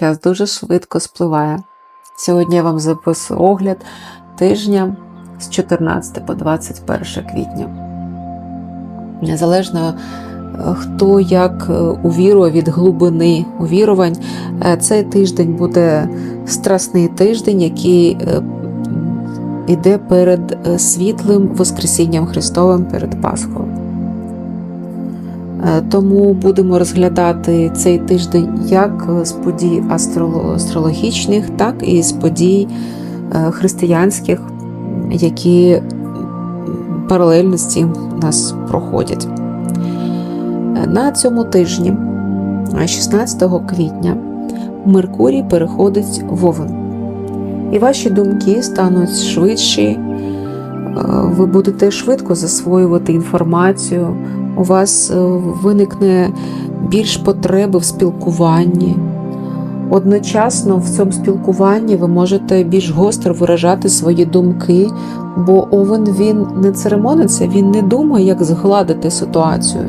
Час дуже швидко спливає. Сьогодні я вам записую огляд тижня з 14 по 21 квітня. Незалежно е, хто як е, увірує від глибини увірувань, е, цей тиждень буде страсний тиждень, який іде перед світлим Воскресінням Христовим перед Пасхою. Е, Тому будемо розглядати цей тиждень як з подій астрологічних, так і з подій е, християнських, які паралельно з цим нас проходять. Е, На цьому тижні, е, 16 квітня, Меркурій переходить в Овен. І ваші думки стануть швидші, ви будете швидко засвоювати інформацію, у вас е, виникне більш потреби в спілкуванні. Одночасно в цьому спілкуванні ви можете більш гостро виражати свої думки, бо Овен він не церемониться, він не думає, як згладити ситуацію.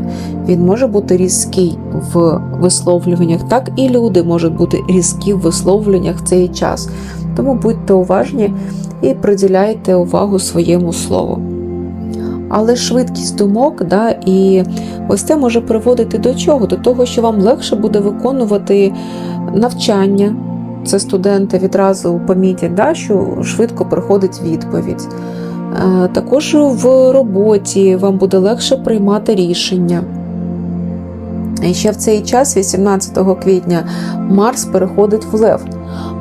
Він може бути різкий в висловлюваннях, так і люди можуть бути різкі в висловлюваннях в цей час. Тому будьте уважні і приділяйте увагу своєму слову. Але швидкість думок, да, і ось це може приводити до чого? До того, що вам легше буде виконувати навчання. Це студенти відразу помітять, да, що швидко приходить відповідь. Е, Також в роботі вам буде легше приймати рішення. І ще в цей час, 18 квітня, Марс переходить в Лев.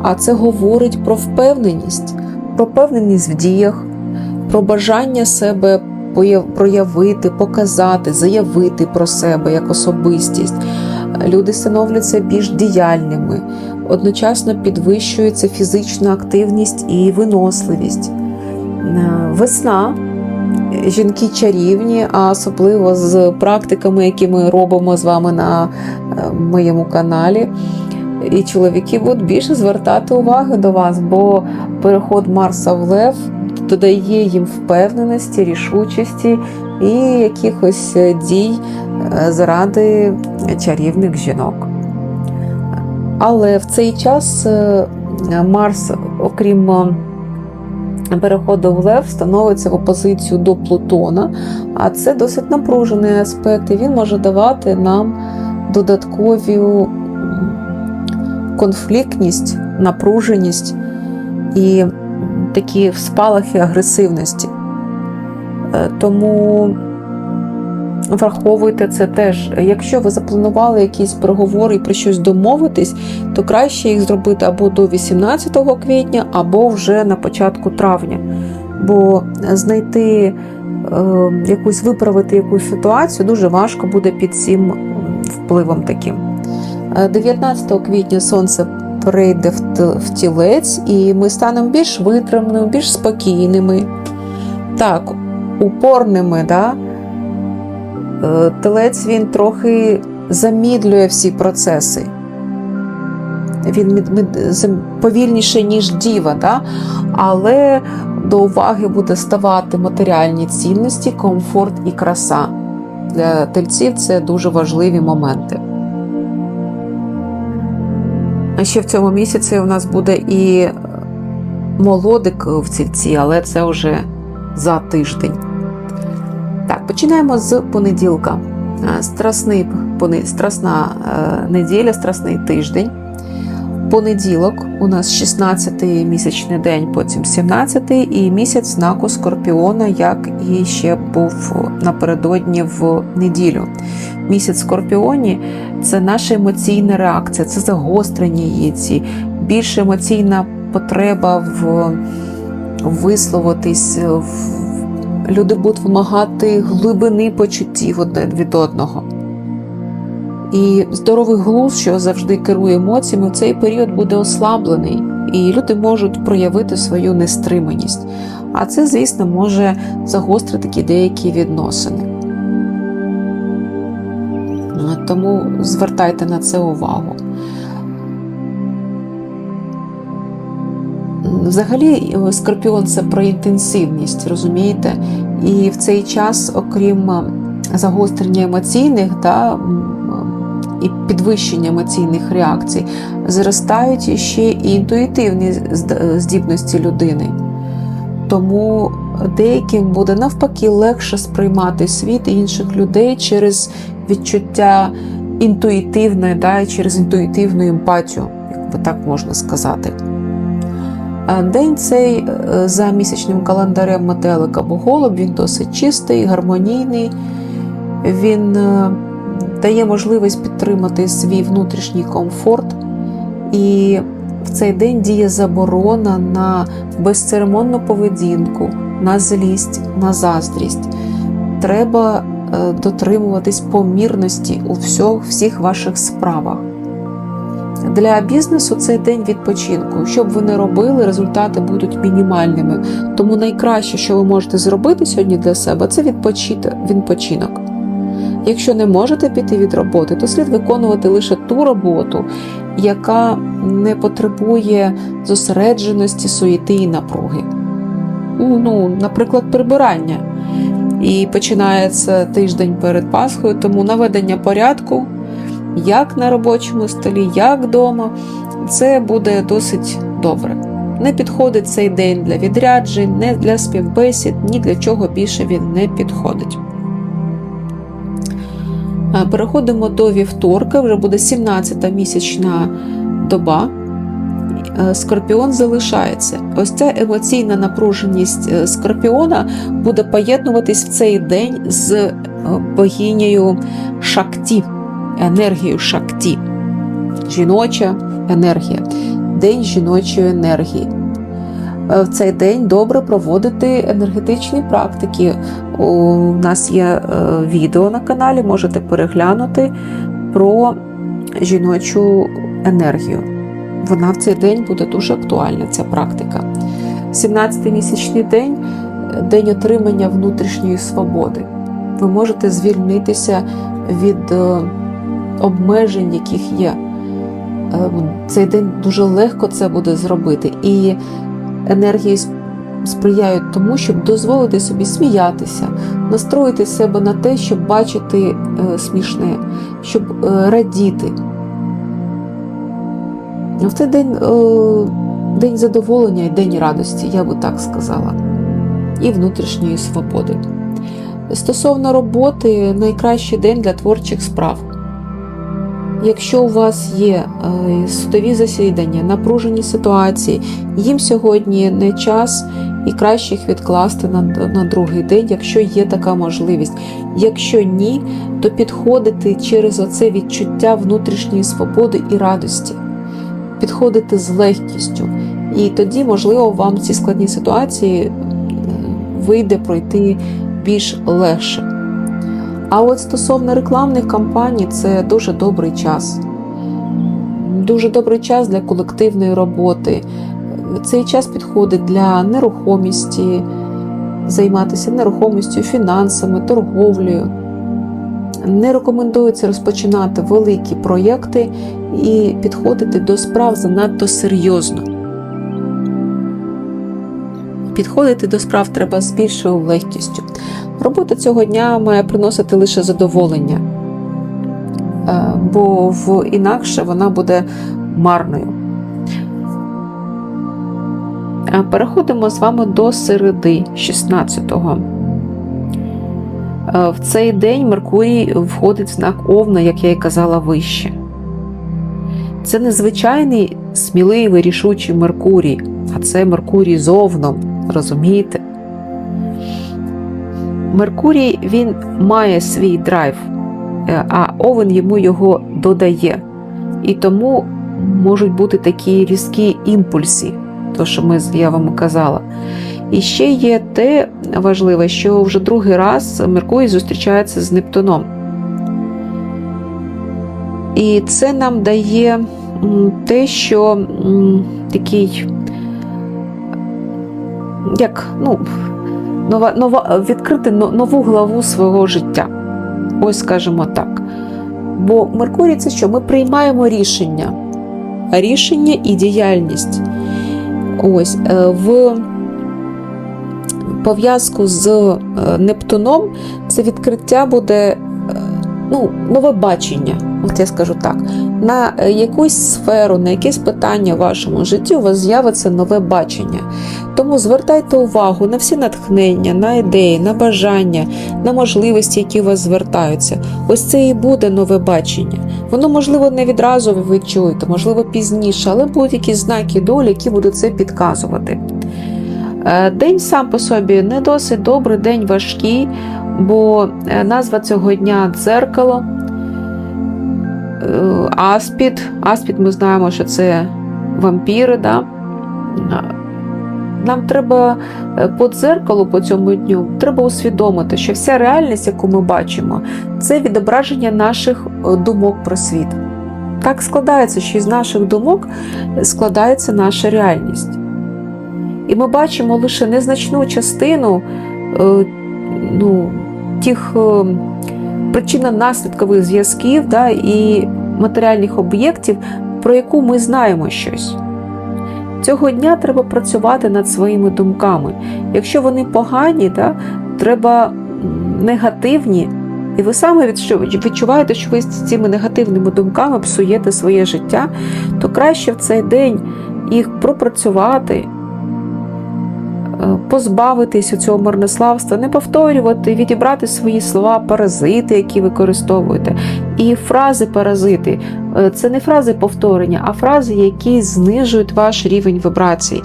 А це говорить про впевненість, про впевненість в діях, про бажання себе проявити, показати, заявити про себе як особистість. Люди становляться більш діяльними, одночасно підвищується фізична активність і виносливість. Е, Весна. Жінки чарівні, а особливо з практиками, які ми робимо з вами на е, моєму каналі. І чоловіки будуть більше звертати увагу до вас, бо переход Марса в Лев додає їм впевненості, рішучості і якихось е, дій е, заради чарівних жінок. Але в цей час е, Марс, окрім переходу в Лев, становиться в опозицію до Плутона, а це досить напружений аспект, і він може давати нам додаткові конфліктність, напруженість і такі спалахи агресивності. Е, Тому враховуйте це теж. Якщо ви запланували якісь переговори і про щось домовитись, то краще їх зробити або до 18 квітня, або вже на початку травня. Бо знайти е, якусь виправити якусь ситуацію дуже важко буде під цим впливом таким. Е, 19 квітня сонце перейде в тілець, і ми станемо більш витриманими, більш спокійними, так, упорними. Да? Е, Телець він трохи замідлює всі процеси. Він повільніше, ніж діва, да? але до уваги буде ставати матеріальні цінності, комфорт і краса. Для тельців це дуже важливі моменти. А ще в цьому місяці у нас буде і молодик в цільці, але це вже за тиждень. Так, починаємо з понеділка. Е, Страсний, страсна е, неділя, страсний тиждень. Понеділок у нас 16-й місячний день, потім 17-й, і місяць знаку Скорпіона, як і ще був напередодні в неділю. Місяць Скорпіоні це наша емоційна реакція, це загострення її, ці більш емоційна потреба в висловитись. В... Люди будуть вимагати глибини почуттів один від одного. І здоровий глузд, що завжди керує емоціями, в цей період буде ослаблений, і люди можуть проявити свою нестриманість. А це, звісно, може загострити деякі відносини. Тому звертайте на це увагу. Взагалі, скорпіон це про інтенсивність, розумієте? І в цей час, окрім загострення емоційних, м, і підвищення емоційних реакцій, зростають ще і інтуїтивні здібності людини. Тому деяким буде навпаки легше сприймати світ інших людей через відчуття інтуїтивне, да, через інтуїтивну емпатію, як би так можна сказати. День цей е, за місячним календарем метелика або голуб, він досить чистий, гармонійний. Він е, дає можливість підтримати свій внутрішній комфорт. І в цей день діє заборона на безцеремонну поведінку, на злість, на заздрість. Треба дотримуватись помірності у всіх ваших справах. Для бізнесу цей день відпочинку. Що б ви не робили, результати будуть мінімальними. Тому найкраще, що ви можете зробити сьогодні для себе, це відпочинок. Якщо не можете піти від роботи, то слід виконувати лише ту роботу, яка не потребує зосередженості, суєти і напруги. Ну, наприклад, прибирання. І починається тиждень перед Пасхою, тому наведення порядку, як на робочому столі, як вдома, це буде досить добре. Не підходить цей день для відряджень, не для співбесід, ні для чого більше він не підходить. Е, Переходимо до вівторка, вже буде 17-та місячна доба. Е, Скорпіон залишається. Ось ця емоційна напруженість е, скорпіона буде поєднуватись в цей день з е, богинею Шакті, енергією Шакті. Жіноча енергія, день жіночої енергії. В цей день добре проводити енергетичні практики. У нас є відео на каналі, можете переглянути про жіночу енергію. Вона в цей день буде дуже актуальна, ця практика. 17-й місячний день день отримання внутрішньої свободи. Ви можете звільнитися від е, обмежень, яких є. Е, Цей день дуже легко це буде зробити. І енергії сприяють тому, щоб дозволити собі сміятися, настроїти себе на те, щоб бачити е, смішне, щоб е, радіти. В цей день е, день задоволення і день радості, я би так сказала, і внутрішньої свободи. Стосовно роботи, найкращий день для творчих справ. Якщо у вас є е, судові засідання, напружені ситуації, їм сьогодні не час і краще їх відкласти на, на другий день, якщо є така можливість. Якщо ні, то підходити через оце відчуття внутрішньої свободи і радості, підходити з легкістю. І тоді, можливо, вам ці складні ситуації вийде пройти більш легше. А от стосовно рекламних кампаній, це дуже добрий час. Дуже добрий час для колективної роботи. Цей час підходить для нерухомості, займатися нерухомістю, фінансами, торговлею. Не рекомендується розпочинати великі проєкти і підходити до справ занадто серйозно. Підходити до справ треба з більшою легкістю. Робота цього дня має приносити лише задоволення, е, бо в інакше вона буде марною. Переходимо з вами до середи 16-го. Е, В цей день Меркурій входить в знак Овна, як я і казала вище. Це незвичайний сміливий рішучий Меркурій, а це Меркурій з Овном, розумієте? Меркурій він має свій драйв, е, а Овен йому його додає. І тому можуть бути такі різкі імпульси, то що ми, я вам казала. І ще є те важливе, що вже другий раз Меркурій зустрічається з Нептуном. І це нам дає те, що такий, як, ну, нова, нова, відкрити нову главу свого життя. Ось скажімо так. Бо Меркурій це що? Ми приймаємо рішення. Рішення і діяльність. Ось е, в пов'язку з е, Нептуном це відкриття буде е, ну, нове бачення. от я скажу так, на е, якусь сферу, на якесь питання в вашому житті у вас з'явиться нове бачення. Тому звертайте увагу на всі натхнення, на ідеї, на бажання, на можливості, які у вас звертаються. Ось це і буде нове бачення. Воно, можливо, не відразу ви відчуєте, можливо, пізніше, але будуть якісь знаки долі, які будуть це підказувати. Е, День сам по собі не досить добрий, день важкий, бо е, назва цього дня дзеркало. Е, Аспід. Аспід ми знаємо, що це вампіри. Да? Нам треба по дзеркалу по цьому дню треба усвідомити, що вся реальність, яку ми бачимо, це відображення наших думок про світ. Так складається, що із наших думок складається наша реальність. І ми бачимо лише незначну частину е, ну, тих е, причинно-наслідкових зв'язків да, і матеріальних об'єктів, про яку ми знаємо щось. Цього дня треба працювати над своїми думками. Якщо вони погані, да, треба негативні, і ви саме відчуваєте, що ви з цими негативними думками псуєте своє життя, то краще в цей день їх пропрацювати, позбавитись цього марнославства, не повторювати, відібрати свої слова, паразити, які використовуєте. І фрази паразити е, це не фрази повторення, а фрази, які знижують ваш рівень вібрацій.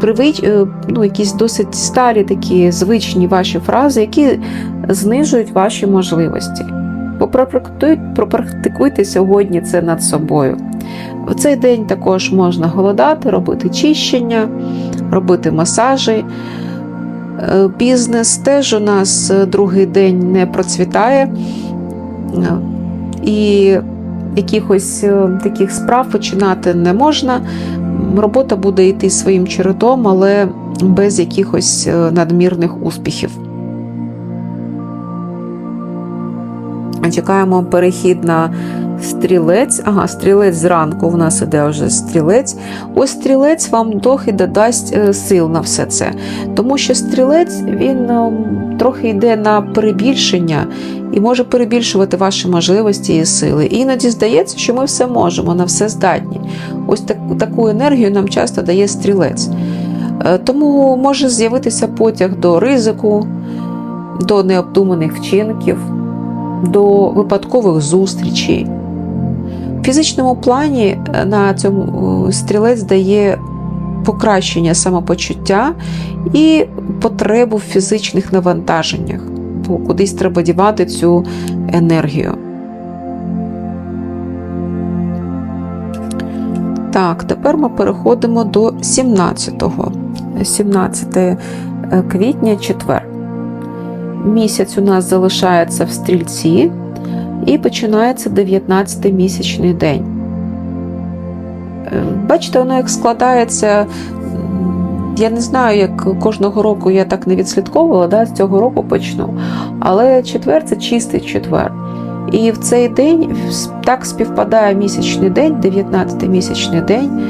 Привич, е, ну, якісь досить старі такі звичні ваші фрази, які знижують ваші можливості. Пропрактикуйте сьогодні це над собою. В цей день також можна голодати, робити чищення, робити масажі. Е, Бізнес теж у нас е, другий день не процвітає. І якихось е, таких справ починати не можна. Робота буде йти своїм чередом, але без якихось надмірних успіхів. Чекаємо перехід на стрілець. Ага, стрілець зранку у нас іде вже стрілець. Ось стрілець вам трохи додасть е, сил на все це. Тому що стрілець він ем, трохи йде на перебільшення і може перебільшувати ваші можливості і сили. І іноді здається, що ми все можемо, на все здатні. Ось так, таку енергію нам часто дає стрілець. Е, Тому може з'явитися потяг до ризику, до необдуманих вчинків, до випадкових зустрічей. В фізичному плані е, на цьому е, стрілець дає покращення самопочуття і потребу в фізичних навантаженнях, бо кудись треба дівати цю енергію. Так, тепер ми переходимо до 17-го. 17 е, квітня, четвер. Місяць у нас залишається в стрільці і починається 19-й місячний день. Е, Бачите, воно як складається. Я не знаю, як кожного року я так не відслідковувала, да, з цього року почну. Але четвер це чистий четвер. І в цей день так співпадає місячний день, 19-й місячний день,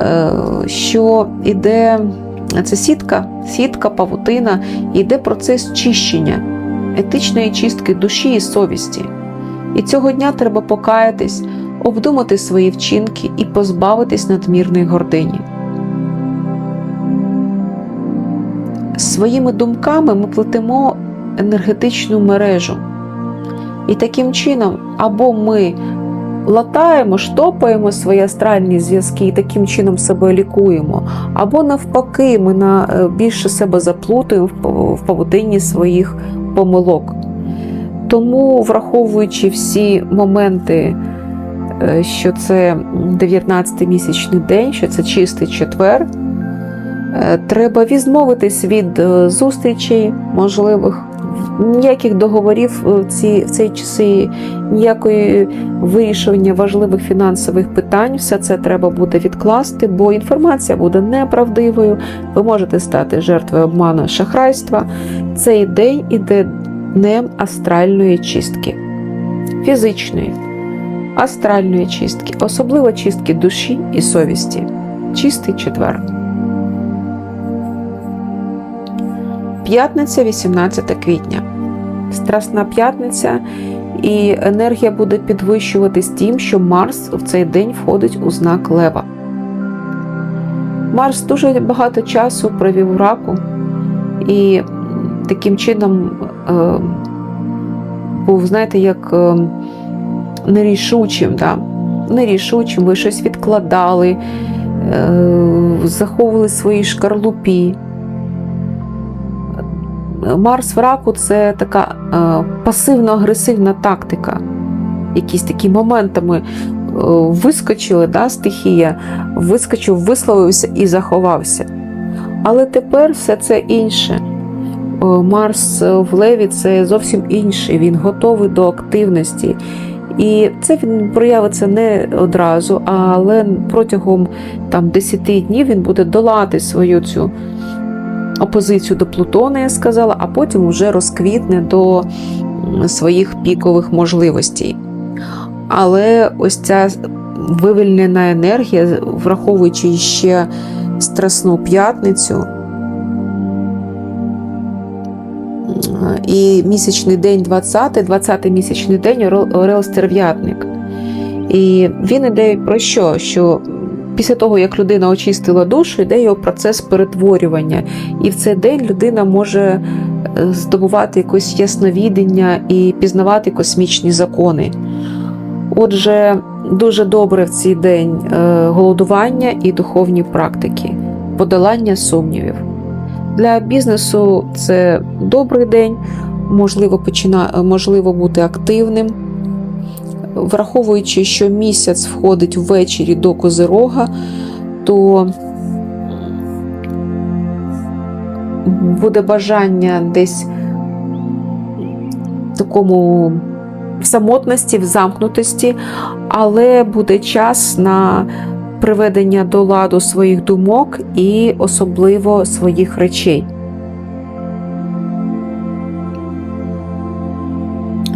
е, що іде це сітка, сітка, павутина, йде процес чищення, етичної чистки душі і совісті. І цього дня треба покаятись, обдумати свої вчинки і позбавитись надмірної гордині. Своїми думками ми плетемо енергетичну мережу. І таким чином, або ми латаємо, штопаємо свої астральні зв'язки і таким чином себе лікуємо, або навпаки, ми е, більше себе пав- в павутині своїх помилок. Тому, враховуючи всі моменти, е, що це 19-й місячний день, що це чистий четвер, е, треба відмовитись від е, зустрічей можливих. Ніяких договорів в ці в ці часи, ніякої вирішення важливих фінансових питань, все це треба буде відкласти, бо інформація буде неправдивою. Ви можете стати жертвою обману шахрайства. Цей день іде днем астральної чистки, фізичної, астральної чистки, особливо чистки душі і совісті. Чистий четвер. П'ятниця, 18 квітня. Страсна п'ятниця І енергія буде підвищуватись тим, що Марс в цей день входить у знак Лева. Марс дуже багато часу провів в раку, і таким чином був, знаєте, як е, нерішучим. Да? Нерішучим, ви щось відкладали, е, заховували свої шкарлупі. Марс в раку це така е, пасивно-агресивна тактика. Якісь такі моментами е, вискочили, да, стихія, вискочив, висловився і заховався. Але тепер все це інше. Е, Марс в Леві це зовсім інший, він готовий до активності. І це він проявиться не одразу, але протягом там, 10 днів він буде долати свою цю опозицію до Плутона, я сказала, а потім вже розквітне до своїх пікових можливостей. Але ось ця вивільнена енергія, враховуючи ще Страсну п'ятницю і місячний день 20, 20 місячний день Орел Стерв'ятник. І він іде про що? Що після того, як людина очистила душу, йде його процес перетворювання. І в цей день людина може е, здобувати якось ясновідення і пізнавати космічні закони. Отже, дуже добре в цей день е, голодування і духовні практики, подолання сумнівів. Для бізнесу це добрий день, можливо, почина... можливо бути активним. Враховуючи, що місяць входить ввечері до Козирога, то буде бажання десь в такому в самотності, в замкнутості, але буде час на приведення до ладу своїх думок і особливо своїх речей.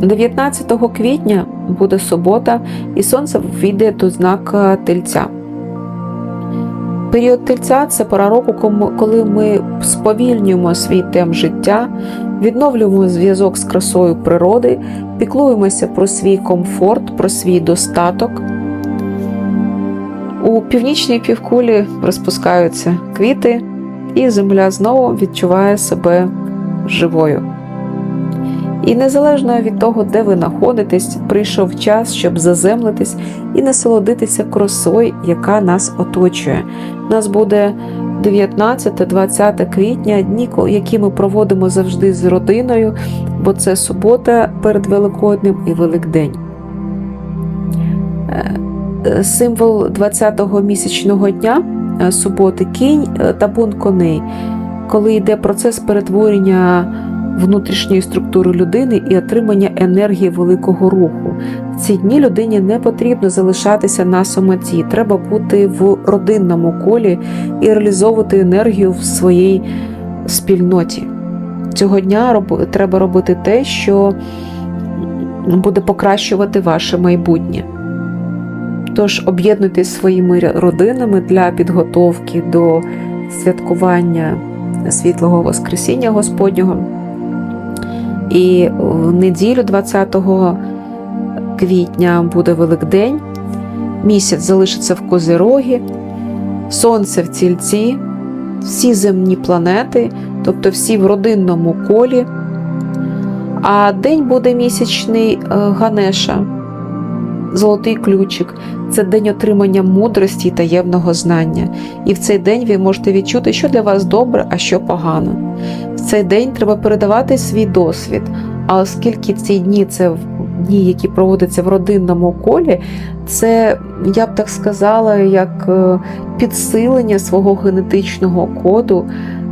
19 квітня буде субота, і сонце війде до знака тельця. Період тельця це пора року, коли ми сповільнюємо свій темп життя, відновлюємо зв'язок з красою природи, піклуємося про свій комфорт, про свій достаток. У північній півкулі розпускаються квіти, і земля знову відчуває себе живою. І незалежно від того, де ви знаходитесь, прийшов час, щоб заземлитись і насолодитися красою, яка нас оточує. Нас буде 19-20 квітня, дні, які ми проводимо завжди з родиною, бо це субота перед Великоднем і Великдень. Е, символ 20-го місячного дня е, суботи кінь е, та бун коней, коли йде процес перетворення внутрішньої структури людини і отримання енергії великого руху. В ці дні людині не потрібно залишатися на самоті, треба бути в родинному колі і реалізовувати енергію в своїй спільноті. Цього дня треба робити те, що буде покращувати ваше майбутнє. Тож об'єднуйтесь своїми родинами для підготовки до святкування світлого Воскресіння Господнього. І в неділю, 20 квітня, буде Великдень, місяць залишиться в Козирогі, Сонце в цільці, всі земні планети, тобто всі в родинному колі. А день буде місячний е, Ганеша, золотий ключик це день отримання мудрості і таємного знання. І в цей день ви можете відчути, що для вас добре, а що погано. В цей день треба передавати свій досвід. А оскільки ці дні це дні, які проводяться в родинному колі, це, я б так сказала, як е, підсилення свого генетичного коду,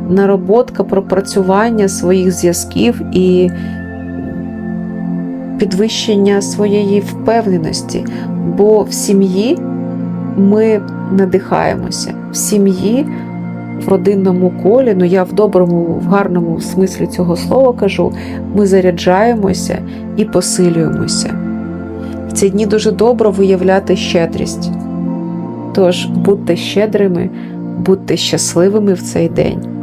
нароботка пропрацювання своїх зв'язків і підвищення своєї впевненості, бо в сім'ї ми надихаємося, в сім'ї, в родинному колі, ну я в доброму, в гарному смислі цього слова кажу, ми заряджаємося і посилюємося. В ці дні дуже добре виявляти щедрість. Тож будьте щедрими, будьте щасливими в цей день.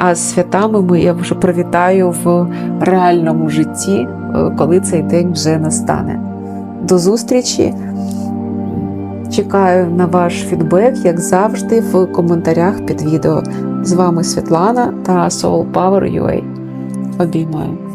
А з святами ми я вже привітаю в реальному житті, е, коли цей день вже настане. До зустрічі! Чекаю на ваш фідбек, як завжди, в коментарях під відео. З вами Світлана та Soul Power UA. Обіймаю.